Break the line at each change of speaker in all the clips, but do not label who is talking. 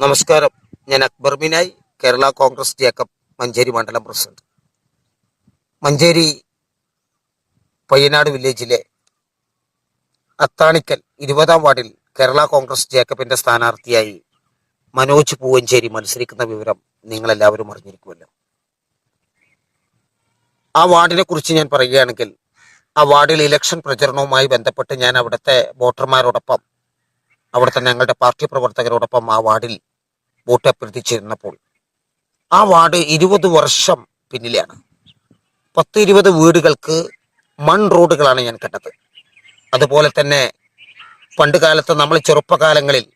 നമസ്കാരം. ഞാൻ അക്ബർ ബിനായി കേരള കോൺഗ്രസ് ജേക്കബ് മഞ്ചേരി മണ്ഡലം പ്രസിഡന്റ്. മഞ്ചേരി പയ്യനാട് വില്ലേജിലെ അത്താണിക്കൽ ഇരുപതാം വാർഡിൽ കേരള കോൺഗ്രസ് ജേക്കബിന്റെ സ്ഥാനാർത്ഥിയായി മനോജ് പൂവഞ്ചേരി മത്സരിക്കുന്ന വിവരം നിങ്ങൾ എല്ലാവരും അറിഞ്ഞിരിക്കുമല്ലോ. ആ വാർഡിനെ കുറിച്ച് ഞാൻ പറയുകയാണെങ്കിൽ ആ വാർഡിൽ ഇലക്ഷൻ പ്രചരണവുമായി ബന്ധപ്പെട്ട് ഞാൻ അവിടുത്തെ വോട്ടർമാരോടൊപ്പം അവിടുത്തെ ഞങ്ങളുടെ പാർട്ടി പ്രവർത്തകരോടൊപ്പം ആ വാർഡിൽ വോട്ട് ആ വാർഡ് ഇരുപത് വർഷം പിന്നിലാണ് പത്ത് ഇരുപത് വീടുകൾക്ക് മൺ റോഡുകളാണ് ഞാൻ കണ്ടത്. അതുപോലെ തന്നെ പണ്ട് കാലത്ത് നമ്മൾ ചെറുപ്പകാലങ്ങളിൽ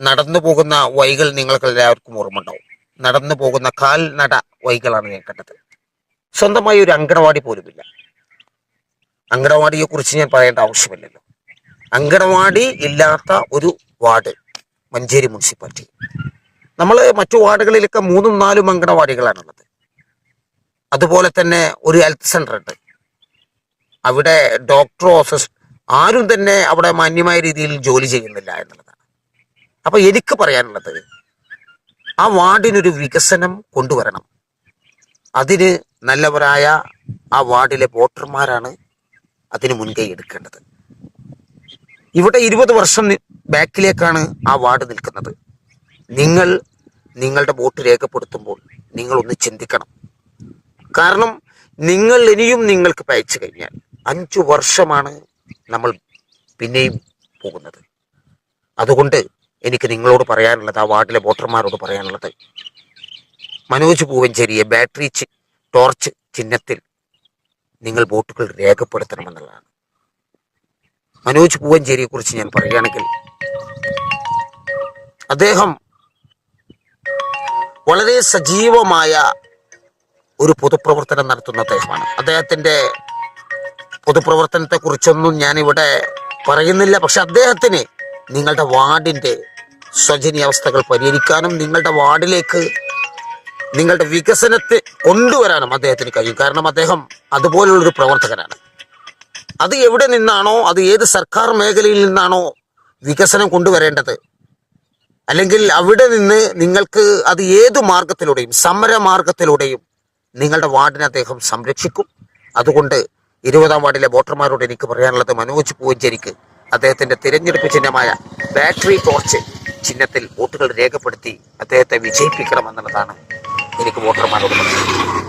നടന്നു പോകുന്ന വൈകൾ നിങ്ങൾക്ക് എല്ലാവർക്കും ഓർമ്മ ഉണ്ടാവും നടന്നു പോകുന്ന കാൽനട വൈകളാണ് ഞാൻ കണ്ടത്. സ്വന്തമായി ഒരു അങ്കണവാടി പോലുമില്ല. അങ്കണവാടിയെ കുറിച്ച് ഞാൻ പറയേണ്ട ആവശ്യമില്ലല്ലോ. അങ്കണവാടി ഇല്ലാത്ത ഒരു വാർഡ് മഞ്ചേരി മുനിസിപ്പാലിറ്റി. നമ്മൾ മറ്റു വാർഡുകളിലൊക്കെ മൂന്നും നാലും അങ്കണവാടികളാണുള്ളത് അതുപോലെ തന്നെ ഒരു ഹെൽത്ത് സെന്റർ ഉണ്ട്. അവിടെ ഡോക്ടറോ ആരും തന്നെ അവിടെ മാന്യമായ രീതിയിൽ ജോലി ചെയ്യുന്നില്ല എന്നുള്ളതാണ്. അപ്പൊ എനിക്ക് പറയാനുള്ളത് ആ വാർഡിനൊരു വികസനം കൊണ്ടുവരണം. അതിന് നല്ലവരായ ആ വാർഡിലെ വോട്ടർമാരാണ് അതിന് മുൻകൈ എടുക്കേണ്ടത്. ഇവിടെ ഇരുപത് വർഷം ബാക്കിലേക്കാണ് ആ വാർഡ് നിൽക്കുന്നത്. നിങ്ങൾ നിങ്ങളുടെ വോട്ട് രേഖപ്പെടുത്തുമ്പോൾ നിങ്ങൾ ഒന്ന് ചിന്തിക്കണം. കാരണം നിങ്ങൾ ഇനിയും നിങ്ങൾക്ക് പയച്ചു കഴിഞ്ഞാൽ അഞ്ചു വർഷമാണ് നമ്മൾ പിന്നെയും പോകുന്നത്. അതുകൊണ്ട് എനിക്ക് നിങ്ങളോട് പറയാനുള്ളത് ആ വാർഡിലെ വോട്ടർമാരോട് പറയാനുള്ളത് മനോജ് പൂവഞ്ചേരിയെ ബാറ്ററി ടോർച്ച് ചിഹ്നത്തിൽ നിങ്ങൾ വോട്ടുകൾ രേഖപ്പെടുത്തണമെന്നുള്ളതാണ്. മനോജ് പൂവഞ്ചേരിയെ കുറിച്ച് ഞാൻ പറയുകയാണെങ്കിൽ അദ്ദേഹം വളരെ സജീവമായ ഒരു പൊതുപ്രവർത്തനം നടത്തുന്ന അദ്ദേഹമാണ്. അദ്ദേഹത്തിന്റെ പൊതുപ്രവർത്തനത്തെക്കുറിച്ചൊന്നും ഞാനിവിടെ പറയുന്നില്ല. പക്ഷെ അദ്ദേഹത്തിന് നിങ്ങളുടെ വാർഡിന്റെ ശോചനീയാവസ്ഥകൾ പരിഹരിക്കാനും നിങ്ങളുടെ വാർഡിലേക്ക് നിങ്ങളുടെ വികസനത്തെ കൊണ്ടുവരാനും അദ്ദേഹത്തിന് കഴിയും. കാരണം അദ്ദേഹം അതുപോലുള്ളൊരു പ്രവർത്തകനാണ്. അത് എവിടെ നിന്നാണോ അത് ഏത് സർക്കാർ മേഖലയിൽ നിന്നാണോ വികസനം കൊണ്ടുവരേണ്ടത് അല്ലെങ്കിൽ അവിടെ നിന്ന് നിങ്ങൾക്ക് അത് ഏത് മാർഗത്തിലൂടെയും സമരമാർഗത്തിലൂടെയും നിങ്ങളുടെ വാർഡിനെ അദ്ദേഹം സംരക്ഷിക്കും. അതുകൊണ്ട് ഇരുപതാം വാർഡിലെ വോട്ടർമാരോട് എനിക്ക് പറയാനുള്ളത് മനോജ് പൂവഞ്ചേരിക്ക് അദ്ദേഹത്തിന്റെ തിരഞ്ഞെടുപ്പ് ചിഹ്നമായ ബാറ്ററി ടോർച്ച് ചിഹ്നത്തിൽ വോട്ടുകൾ രേഖപ്പെടുത്തി അദ്ദേഹത്തെ വിജയിപ്പിക്കണമെന്നുള്ളതാണ് എനിക്ക് വോട്ടർമാരോട് പറയാനുള്ളത്.